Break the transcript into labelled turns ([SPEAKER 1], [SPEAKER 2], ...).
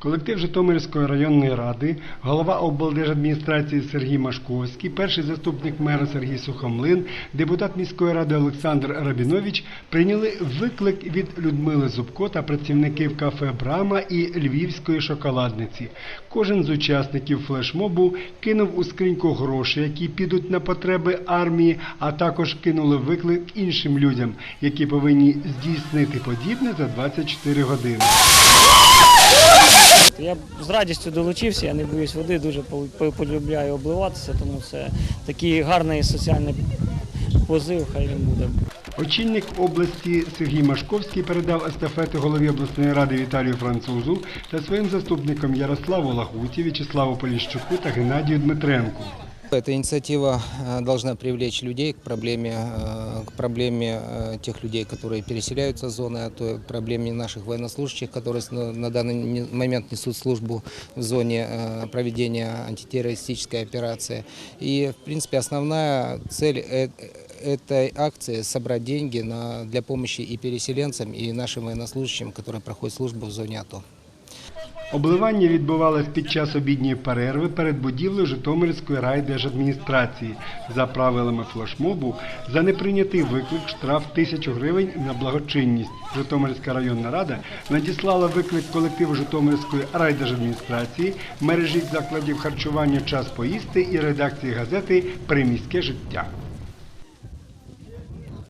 [SPEAKER 1] Колектив Житомирської районної ради, голова облдержадміністрації Сергій Машковський, перший заступник мера Сергій Сухомлин, депутат міської ради Олександр Рабінович прийняли виклик від Людмили Зубко та працівників кафе Брама і Львівської шоколадниці. Кожен з учасників флешмобу кинув у скриньку гроші, які підуть на потреби армії, а також кинули виклик іншим людям, які повинні здійснити подібне за 24 години.
[SPEAKER 2] Я з радістю долучився, я не боюсь води, дуже по- по- полюбляю обливатися, тому це такий гарний соціальний позив, хай він буде.
[SPEAKER 1] Очільник області Сергій Машковський передав естафету голові обласної ради Віталію Французу та своїм заступникам Ярославу Лагуті, В'ячеславу Поліщуку та Геннадію Дмитренку.
[SPEAKER 3] Эта инициатива э, должна привлечь людей к проблеме, э, к проблеме э, тех людей, которые переселяются с зоны, а то к проблеме наших военнослужащих, которые на данный момент несут службу в зоне проведения антитеррористической операции. И, в принципе, основная цель этой акции – собрать деньги на, для помощи и переселенцам, и нашим военнослужащим, которые проходят службу в зоне АТО.
[SPEAKER 1] Обливання відбувалось під час обідньої перерви перед будівлею Житомирської райдержадміністрації. За правилами флешмобу, за неприйнятий виклик штраф тисячу гривень на благочинність. Житомирська районна рада надіслала виклик колективу Житомирської райдержадміністрації, мережі закладів харчування Час поїсти і редакції газети Приміське життя.